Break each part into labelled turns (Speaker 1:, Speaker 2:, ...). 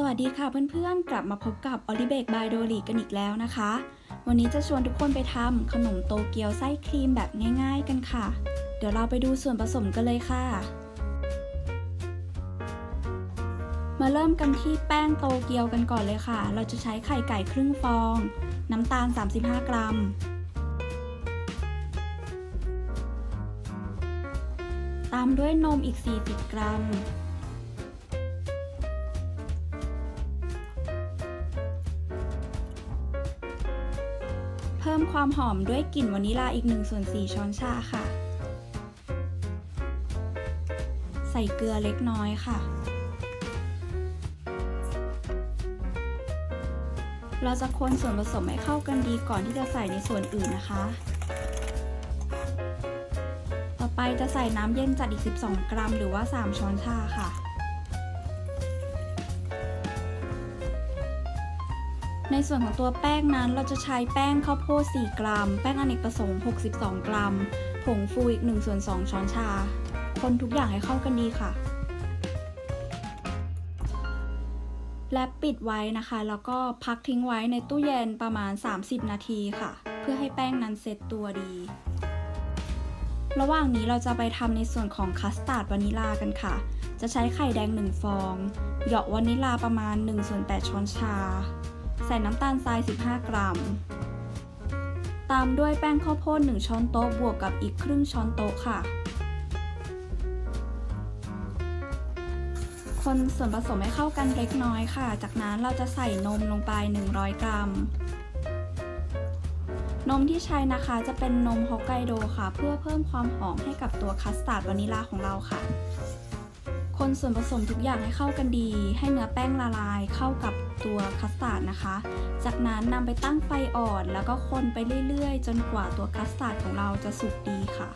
Speaker 1: สวัสดีค่ะเพื่อนๆ กลับมาพบกับ o l i b a k by d o l i กันอีกแล้วนะคะ วันนี้จะชวนทุกคนไปทำขนมโตเกียวไส้ครีมแบบง่ายๆกันค่ะ เดี๋ยวเราไปดูส่วนผสมกันเลยค่ะ มาเริ่มกันที่แป้งโตเกียวกันก่อนเลยค่ะ เราจะใช้ไข่ไก่ครึ่งฟอง น้ำตาล 35 กรัม ตามด้วยนมอีก 40 กรัม พิ่มความหอมด้วยกลิ่นวานิลาอีก1ส่วน4ช้อนชาค่ะ ใส่เกลือเล็กน้อยค่ะ เราจะคนส่วนผสมให้เข้ากันดีก่อนที่จะใส่ในส่วนอื่นนะคะ ต่อไปจะใส่น้ำเย็นจัดอีก 12 กรัม หรือว่า 3 ช้อนชาค่ะ ในส่วนของตัวแป้งนั้นเราจะใช้แป้งข้าวโพด 4 กรัม แป้งอเนกประสงค์ 62 กรัม ผงฟูอีก1ส่วน2 ช้อนชา คนทุกอย่างให้เข้ากันดีค่ะ และปิดไว้นะคะ แล้วก็พักทิ้งไว้ในตู้เย็นประมาณ 30 นาทีค่ะ เพื่อให้แป้งนั้นเซ็ตตัวดี ระหว่างนี้เราจะไปทำในส่วนของคัสตาร์ดวานิลากันค่ะ จะใช้ไข่แดง 1 ฟอง เหยาะวานิลาประมาณ1ส่วน8ช้อนชา ใส่น้ำตาลทราย 15 กรัม ตามด้วยแป้งข้าวโพด 1 ช้อนโต๊ะบวกกับอีกครึ่งช้อนโต๊ะค่ะ คนส่วนผสมให้เข้ากันเล็กน้อยค่ะ จากนั้นเราจะใส่นมลงไป 100 กรัม นมที่ใช้นะคะจะเป็นนมฮอกไกโดค่ะ เพื่อเพิ่มความหอมให้กับตัวคัสตาร์ดวานิลาของเราค่ะ คนส่วนผสมทุกอย่างให้เข้ากันดี ให้เนื้อแป้งละลายเข้ากับตัวคัสตาร์ดนะคะ จากนั้นนำไปตั้งไฟอ่อนแล้วก็คนไปเรื่อยๆ จนกว่าตัวคัสตาร์ดของเราจะสุกดีค่ะ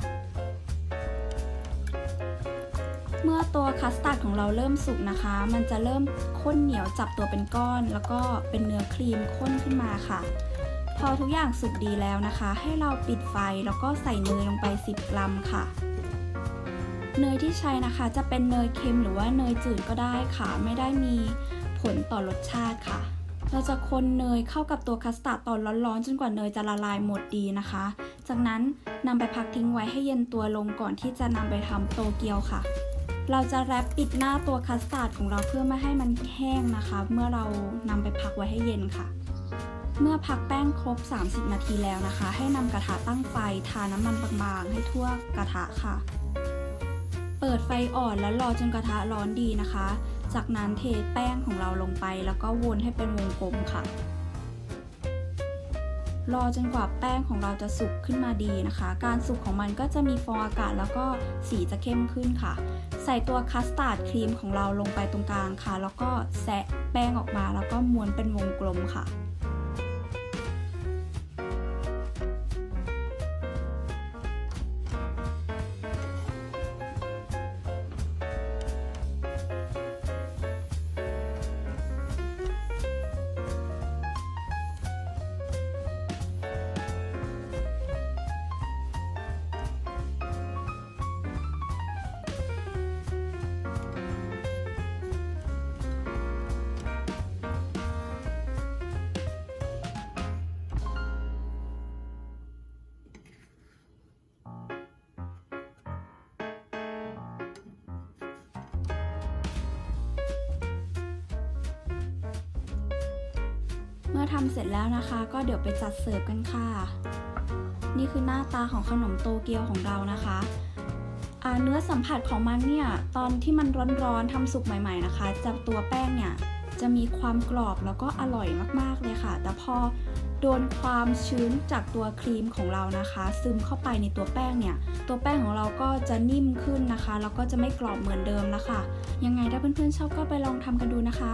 Speaker 1: เมื่อตัวคัสตาร์ดของเราเริ่มสุกนะคะ มันจะเริ่มข้นเหนียวจับตัวเป็นก้อน แล้วก็เป็นเนื้อครีมข้นขึ้นมาค่ะ พอทุกอย่างสุกดีแล้วนะคะ ให้เราปิดไฟแล้วก็ใส่เนยลงไป 10 กรัมค่ะ เนยที่ใช้นะคะจะเป็นเนยเค็มหรือว่าเนยจืดก็ได้ค่ะ ไม่ได้มีผลต่อรสชาติค่ะ เราจะคนเนยเข้ากับตัวคัสตาร์ดตอนร้อนๆ จนกว่าเนยจะละลายหมดดีนะคะ จากนั้นนำไปพักทิ้งไว้ให้เย็นตัวลงก่อนที่จะนำไปทำโตเกียวค่ะ เราจะแรปปิดหน้าตัวคัสตาร์ดของเราเพื่อไม่ให้มันแห้งนะคะ เมื่อเรานำไปพักไว้ให้เย็นค่ะเมื่อพักแป้งครบ 30 นาทีแล้วนะคะ ให้นำกระทะตั้งไฟ ทาน้ำมันบางๆ ให้ทั่วกระทะค่ะ เปิดไฟอ่อนแล้วรอจนกระทะร้อนดีนะคะ จากนั้นเทแป้งของเราลงไป แล้วก็วนให้เป็นวงกลมค่ะ รอจนกว่าแป้งของเราจะสุกขึ้นมาดีนะคะ การสุกของมันก็จะมีฟองอากาศแล้วก็สีจะเข้มขึ้นค่ะ ใส่ตัวคัสตาร์ดครีมของเราลงไปตรงกลางค่ะ แล้วก็แซะแป้งออกมาแล้วก็ม้วนเป็นวงกลมค่ะ เมื่อทำเสร็จแล้วนะคะ ก็เดี๋ยวไปจัดเสิร์ฟกันค่ะ นี่คือหน้าตาของขนมโตเกียวของเรานะคะเนื้อสัมผัสของมันเนี่ยตอนที่มันร้อนๆทำสุกใหม่ ๆนะคะจะตัวแป้งเนี่ยจะมีความกรอบแล้วก็อร่อยมากๆเลยค่ะ แต่พอโดนความชื้นจากตัวครีมของเรานะคะ ซึมเข้าไปในตัวแป้งเนี่ย ตัวแป้งของเราก็จะนิ่มขึ้นนะคะ แล้วก็จะไม่กรอบเหมือนเดิมแล้วค่ะ ยังไงถ้าเพื่อนๆชอบก็ไปลองทำกันดูนะคะ